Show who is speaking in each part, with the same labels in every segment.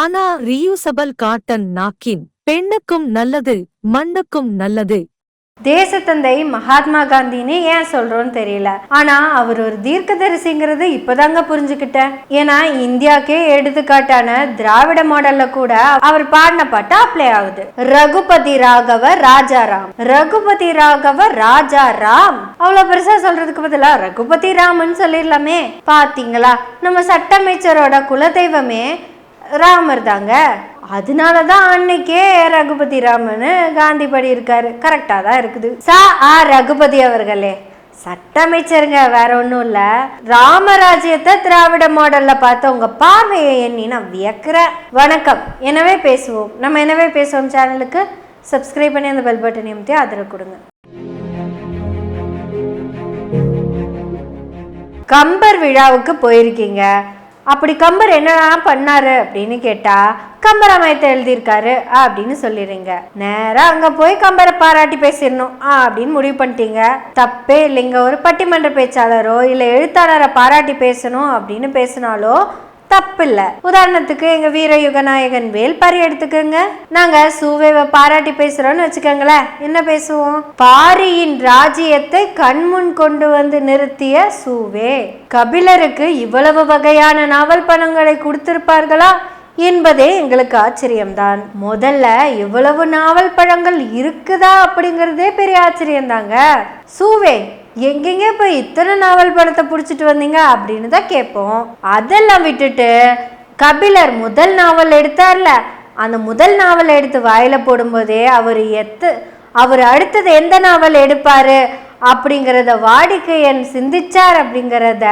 Speaker 1: ஆனா reusable cotton நாக்கின் பெண்ணுக்கும் நல்லது மண்ணுக்கும் நல்லது.
Speaker 2: தேசத்தந்தை மகாத்மா காந்தின்னு ஏன் சொல்றோம்னு தெரியல. ஆனா அவர் ஒரு தீர்க்கதரிசிங்கிறது இப்பதாங்க புரிஞ்சுக்கிட்டேன் ஏன்னா இந்தியாக்கே எடுத்துக்காட்டான திராவிட மாடல்ல கூட அவர் பாடின பாட்டு அப்ளை ஆகுது. ரகுபதி ராகவ ராஜாராம் ரகுபதி ராகவ ராஜா ராம். அவ்வளவு பெருசா சொல்றதுக்கு பதிலா ரகுபதி ராமன் சொல்லிடலாமே. பாத்தீங்களா? நம்ம சட்டமைச்சரோட குலதெய்வமே ராமர் தாங்க. அதனால தான் அன்னைக்கே ரகுபதி ராமன் காந்தி படி இருக்காரு. கரெக்டாக தான் இருக்குது. சா. ஆ. ரகுபதி அவர்களே சட்டமைச்சருங்க வேற ஒன்றும் இல்லை. ராமராஜ்யத்தை திராவிட மாடல்ல பார்த்த உங்க பார்வையை எண்ணி நான் வணக்கம். எனவே பேசுவோம். நம்ம எனவே பேசுவோம் சேனலுக்கு. சப்ஸ்கிரைப் பண்ணி அந்த பெல் பட்டன் அமைத்தி ஆதரவு கொடுங்க. கம்பர் விழாவுக்கு போயிருக்கீங்க. அப்படி கம்பர் என்னெல்லாம் பண்ணாரு அப்படின்னு கேட்டா கம்பராமாயத்தை எழுதியிருக்காரு அப்படின்னு சொல்லிடுறீங்க. நேரா அங்க போய் கம்பரை பாராட்டி பேசிடணும் ஆ அப்படின்னு முடிவு பண்ணிட்டீங்க. தப்பே இல்லைங்க. ஒரு பட்டிமன்ற பேச்சாளரோ இல்ல எழுத்தாளரை பாராட்டி பேசணும் அப்படின்னு பேசினாலோ தப்பில்ல. உதாரணத்துக்கு எங்க வீர யுகநாயகன் வேல் பாரி எடுத்துக்கோங்க. நாங்க சூவேவை பாராட்டி பேசுறோம்னு வச்சுக்கோங்களேன். என்ன பேசுவோம்? பாரியின் ராஜ்யத்தை கண்முன் கொண்டு வந்து நிறுத்திய சூவே. கபிலருக்கு இவ்வளவு வகையான நாவல் பணங்களை கொடுத்திருப்பார்களா? என்பதே எங்களுக்கு ஆச்சரியம்தான். முதல்ல இவ்வளவு நாவல் பழங்கள் இருக்குதா அப்படிங்கிறதே பெரிய ஆச்சரியம்தாங்க. சூவே எங்கெங்க இப்போ இத்தனை நாவல் படத்தை பிடிச்சிட்டு வந்தீங்க அப்படின்னு தான் கேட்போம். அதெல்லாம் விட்டுட்டு கபிலர் முதல் நாவல் எடுத்தார்ல அந்த முதல் நாவல் எடுத்து வாயில போடும்போதே அவர் எத்து அவர் அடுத்தது எந்த நாவல் எடுப்பாரு அப்படிங்கிறத வாடிக்கையன் சிந்திச்சார் அப்படிங்கிறத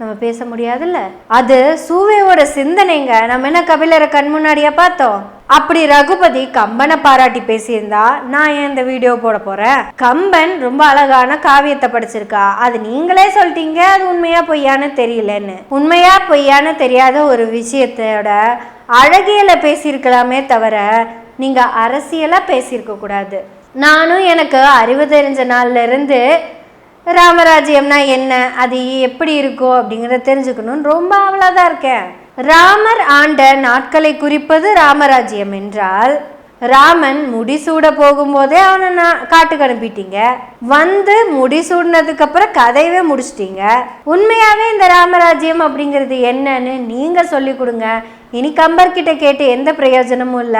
Speaker 2: நம்ம பேச முடியாதுல்ல? அது சூவேவோட சிந்தனைங்க. நம்ம என்ன கபிலரை கண் முன்னாடியா பார்த்தோம்? அப்படி ரகுபதி கம்பனை பாராட்டி பேசியிருந்தா நான் ஏன் இந்த வீடியோ போட போறேன்? கம்பன் ரொம்ப அழகான காவியத்தை படிச்சிருக்கா. அது நீங்களே சொல்லிட்டீங்க அது உண்மையா பொய்யான்னு தெரியலன்னு. உண்மையா பொய்யான்னு தெரியாத ஒரு விஷயத்தோட அழகியல பேசியிருக்கலாமே தவிர நீங்க அரசியலா பேசியிருக்க கூடாது. நானும் எனக்கு அறிவு தெரிஞ்ச நாள்ல இருந்து ராமராஜ்யம்னா என்ன? அது எப்படி இருக்கும் அப்படிங்கிறத தெரிஞ்சுக்கணும்னு ரொம்ப ஆவலாக இருக்கேன். ராமர் ஆண்ட நாட்களை குறிப்பது ராமராஜ்யம் என்றால் ராமன் முடிசூட போகும்போதே அவனை நான் காட்டுக்கு அனுப்பிட்டீங்க. வந்து முடிசூடினதுக்கு அப்புறம் கதையவே முடிச்சிட்டீங்க. உண்மையாவே இந்த ராமராஜ்யம் அப்படிங்கிறது என்னன்னு நீங்க சொல்லி கொடுங்க. இனி கம்பர்கிட்ட கேட்டு எந்த பிரயோஜனமும் இல்ல.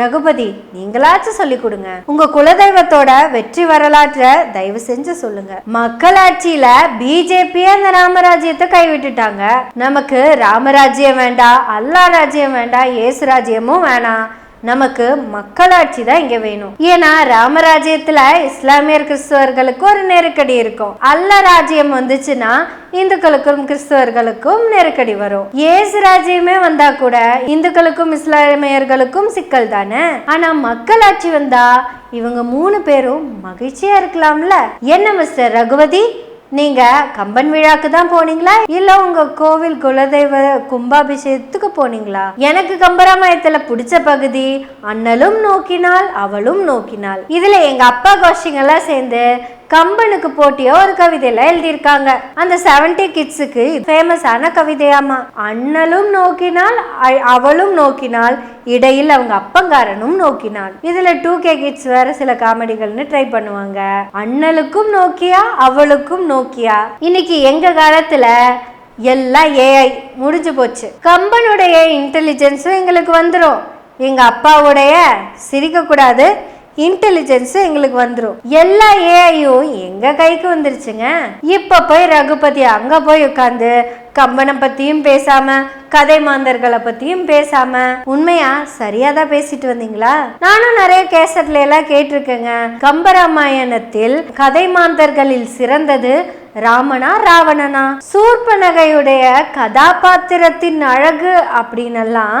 Speaker 2: ரகுபதி நீங்களாச்சும் சொல்லி கொடுங்க. உங்க குலதெய்வத்தோட வெற்றி வரலாற்றை தயவு செஞ்சு சொல்லுங்க. மக்களாட்சியில பிஜேபி அந்த ராமராஜ்யத்தை கைவிட்டுட்டாங்க. நமக்கு ராமராஜ்யம் வேண்டாம் அல்லா ராஜ்யம் வேண்டாம் ஏசு ராஜ்யமும் வேணாம். நமக்கு மக்களாட்சி தான் இங்க வேணும். ஏன்னா ராமராஜ்யத்துல இஸ்லாமியர் கிறிஸ்தவர்களுக்கு ஒரு நெருக்கடி இருக்கும். அல்ல ராஜ்யம் வந்துச்சுன்னா இந்துக்களுக்கும் கிறிஸ்தவர்களுக்கும் நெருக்கடி வரும். ஏசு ராஜ்யமே வந்தா கூட இந்துக்களுக்கும் இஸ்லாமியர்களுக்கும் சிக்கல் தானே? ஆனா மக்களாட்சி வந்தா இவங்க மூணு பேரும் மகிழ்ச்சியா இருக்கலாம்ல? என்ன மிஸ்டர் ரகுவதி நீங்க கம்பன் விழாக்கு தான் போனீங்களா? இல்ல உங்க கோவில் குலதெய்வ கும்பாபிஷேகத்துக்கு போனீங்களா? எனக்கு கம்பராமாயத்துல பிடிச்ச பகுதி அண்ணலும் நோக்கினாள் அவளும் நோக்கினாள் இதுல எங்க அப்பா கோஷிங்கெல்லாம் சேர்ந்து கம்பனுக்கு போட்டியா ஒரு கவிதையில எழுதியிருக்காங்க. அந்த செவன்டி கிட்ஸுக்கு ஃபேமஸான கவிதையாமா. அண்ணலும் நோக்கினால் அவளும் நோக்கினால் இடையில் அவங்க அப்பங்காரனும் நோக்கினாள் இதுல டூ கே கிட்ஸ் வேற சில காமெடிகள்னு ட்ரை பண்ணுவாங்க. அண்ணலுக்கும் நோக்கியா அவளுக்கும் நோக்கியா? இன்னைக்கு எங்க காலத்துல எல்லாம் ஏஐ முடிஞ்சு போச்சு. கம்பனுடைய இன்டெலிஜென்ஸும் எங்களுக்கு வந்துடும் எங்க அப்பாவுடைய சிரிக்கக்கூடாது இன்டெலிஜென்ஸும் எங்களுக்கு வந்துடும் எல்லா ஏஐயும் எங்க கைக்கு வந்துருச்சுங்க? இப்ப போய் ரகுபதி அங்க போய் உட்காந்து கம்பனை பத்தியும் பேசாம கதை மாந்தர்களை பத்தியும் பேசாம உண்மையா சரியா தான் பேசிட்டு வந்தீங்களா? நானும் நிறைய கேசட்ல எல்லாம் கேட்டிருக்கேங்க. கம்பராமாயணத்தில் கதை மாந்தர்களில் சிறந்தது ராமனா ராவணனா? சூர்பனகையுடைய கதாபாத்திரத்தின் அழகு அப்படின்னெல்லாம்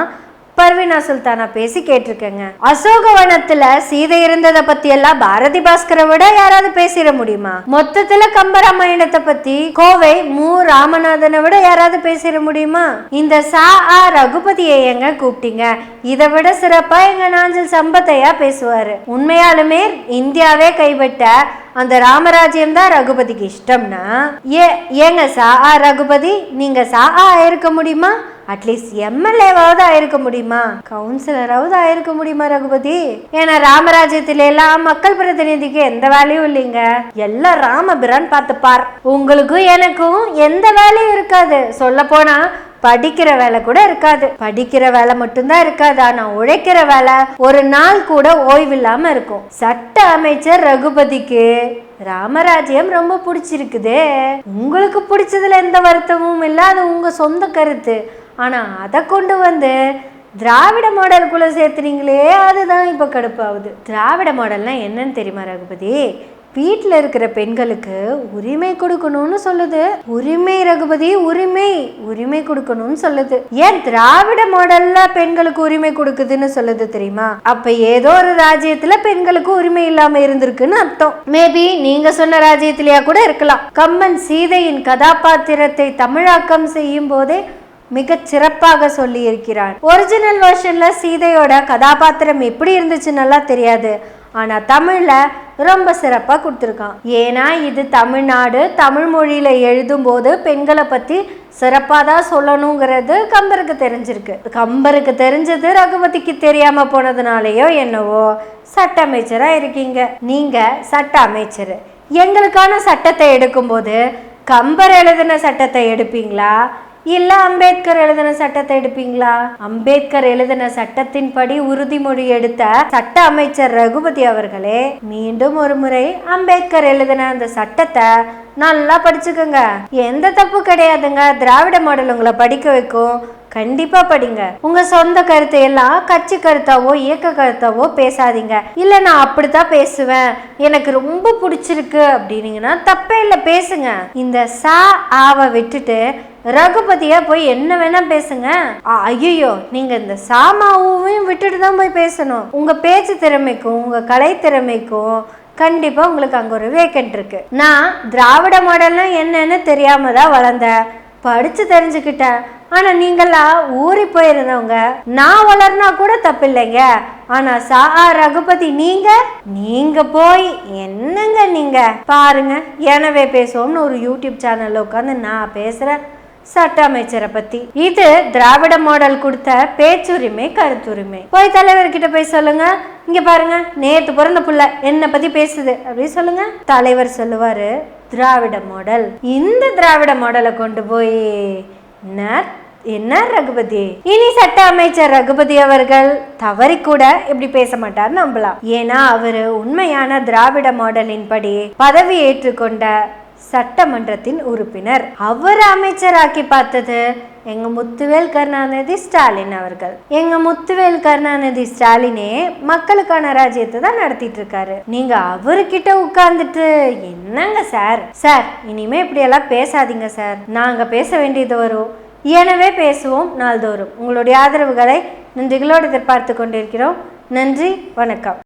Speaker 2: பர்வீனா சுல்தானா பேசி கேட்டிருக்கேங்க. அசோகவனத்துல சீதை இருந்ததை பத்தி எல்லாம் பாரதி பாஸ்கரை விட யாராவது பேசிட முடியுமா? மொத்தத்துல கம்பராமாயணத்தை பத்தி கோவை மு. ராமநாதனை விட யாராவது பேசிட முடியுமா? இந்த சா. ஆ. ரகுபதியை எங்க கூப்பிட்டீங்க? இதை விட சிறப்பா எங்க நாஞ்சல் சம்பத்தையா பேசுவாரு? உண்மையாலுமே இந்தியாவே கைவிட்ட அந்த ராமராஜ்யம் தான் ரகுபதிக்கு இஷ்டம்னா? ஏ ஏங்க சா. ஆ. ரகுபதி நீங்க சா. ஆ. இருக்க முடியுமா? அட்லீஸ்ட் எம்எல்ஏவாவது ஆயிருக்க முடியுமா? கவுன்சிலராவது ஆயிருக்க முடியுமா ரகுபதி? ஏன்னா ராமராஜ்யத்தில எல்லாம் மக்கள் பிரதிநிதிக்கு எந்த வேலையும் இல்லைங்க. எல்லாம் ராமபிரான் பார்த்துப்பார். உங்களுக்கும் எனக்கும் எந்த வேலையும் இருக்காது. சொல்ல போனா படிக்கிற வேலை கூட இருக்காது. படிக்கிற வேலை மட்டும்தான் இருக்காது. ஆனா உழைக்கிற வேலை ஒரு நாள் கூட ஓய்வில்லாம இருக்கும். சட்ட அமைச்சர் ரகுபதிக்கு ராமராஜ்யம் ரொம்ப பிடிச்சிருக்குதே. உங்களுக்கு பிடிச்சதுல எந்த வருத்தமும் இல்லை அது உங்க சொந்த கருத்து. ஆனால் அதை கொண்டு வந்து திராவிட மாடலுக்குள்ளே சேர்த்துறீங்களே அதுதான் இப்போ கடுப்பாகுது. திராவிட மாடல்னா என்னன்னு தெரியுமா ரகுபதி? வீட்டில் இருக்கிற பெண்களுக்கு உரிமை கொடுக்கணும்னு சொல்லுது. உரிமை ரகுபதி உரிமை. உரிமை கொடுக்கணும்னு சொல்லுது. ஏன் திராவிட மாடல்ல பெண்களுக்கு உரிமை கொடுக்குதுன்னு சொல்லுது தெரியுமா? அப்ப ஏதோ ஒரு ராஜ்யத்துல பெண்களுக்கு உரிமை இல்லாம இருந்திருக்குன்னு அர்த்தம். மேபி நீங்க சொன்ன ராஜ்யத்திலேயா கூட இருக்கலாம். கம்மன் சீதையின் கதாபாத்திரத்தை தமிழாக்கம் செய்யும் போதே மிக சிறப்பாக சொல்லியிருக்கிறார். ஒரிஜினல் வெர்ஷன்ல சீதையோட கதாபாத்திரம் எப்படி இருந்துச்சு நல்லா தெரியாது. ஆனா தமிழ்ல ரொம்ப சிறப்பா கொடுத்துருக்கான். ஏன்னா இது தமிழ்நாடு தமிழ் மொழியில எழுதும்போது பெண்களை பத்தி சிறப்பாக தான் சொல்லணுங்கிறது கம்பருக்கு தெரிஞ்சிருக்கு. கம்பருக்கு தெரிஞ்சது ரகுபதிக்கு தெரியாம போனதுனாலயோ என்னவோ சட்ட அமைச்சரா இருக்கீங்க. நீங்க சட்ட அமைச்சர். எங்களுக்கான சட்டத்தை எடுக்கும்போது கம்பர் எழுதின சட்டத்தை எடுப்பீங்களா? இல்ல அம்பேத்கர் எழுதின சட்டத்தை எடுப்பீங்களா? அம்பேத்கர் எழுதின சட்டத்தின்படி உறுதிமொழி எடுத்த சட்ட அமைச்சர் ரகுபதி அவர்களே மீண்டும் ஒரு முறை அம்பேத்கர் எழுதின அந்த சட்டத்தை நல்லா படிச்சுக்கோங்க. எந்த தப்பு கிடையாதுங்க. திராவிட மாடல் உங்களை படிக்க வைக்கும். கண்டிப்பா படிங்க. உங்க சொந்த கருத்தை எல்லாம் கட்சி கருத்தாவோ இயக்க கருத்தாவோ பேசாதீங்க. இல்ல நான் அப்படித்தான் பேசுவேன். எனக்கு ரொம்ப பிடிச்சிருக்கு அப்படின்னீங்கன்னா தப்பே இல்லை. பேசுங்க. இந்த சா ஆவை விட்டுட்டு ரகுபதியா போய் என்ன வேணா பேசுங்க. ஐயோ நீங்க இந்த சாமாவையும் விட்டுட்டு தான் போய் பேசணும். உங்க பேச்சு திறமைக்கும் உங்க கலை திறமைக்கும் கண்டிப்பா உங்களுக்கு அங்க ஒரு வேக்கண்ட் இருக்கு. நான் திராவிட மாடல்லாம் என்னன்னு தெரியாம தான் வளர்ந்தேன். படிச்சு தெரிஞ்சுக்கிட்டேன். ஆனா நீங்களாம் ஊறி போயிருந்தவங்க. நான் வளர்னா கூட தப்பில்லைங்க. ஆனா சா ஆ. ரகுபதி நீங்க? நீங்க போய் என்னங்க நீங்க? பாருங்க எனவே பேசுவோம்னு ஒரு யூடியூப் சேனல்ல உட்காந்து நான் பேசுறேன். சட்ட அமைச்சரை பத்தி. இது திராவிட மாடல் கொடுத்த பேச்சுரிமை கருத்துரிமை. போய் தலைவர்கிட்ட போய் சொல்லுங்க. இங்க பாருங்க நேத்து பிறந்த புள்ள என்ன பத்தி பேசுது. அப்படின்னு சொல்லுங்க. தலைவர் சொல்லுவாரு திராவிட மாடல். இந்த திராவிட மாடலை கொண்டு போய் என்ன என்ன ரகுபதி? இனி சட்ட அமைச்சர் ரகுபதி அவர்கள் தவறி கூட இப்படி பேச மாட்டார் நம்பலாம். ஏன்னா அவரு உண்மையான திராவிட மாடலின் படி பதவி ஏற்றுக்கொண்ட சட்டமன்றத்தின் உறுப்பினர். அவர் அமைச்சராக்கி பார்த்தது எங்க முத்துவேல் கருணாநிதி ஸ்டாலின் அவர்கள். எங்க முத்துவேல் கருணாநிதி ஸ்டாலினே மக்களுக்கான ராஜ்யத்தை தான் நடத்திட்டு இருக்காரு நீங்க அவர்கிட்ட உட்கார்ந்துட்டு என்னங்க சார்? சார் இனிமே இப்படியெல்லாம் பேசாதீங்க சார். நாங்க பேச வேண்டியது வரும் எனவே பேசுவோம் நாள்தோறும். உங்களுடைய ஆதரவுகளை நன்றிகளோடு எதிர்பார்த்து கொண்டிருக்கிறோம். நன்றி வணக்கம்.